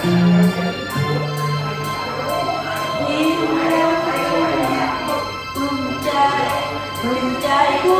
ใจรุ่นใจรุ่นใจผู้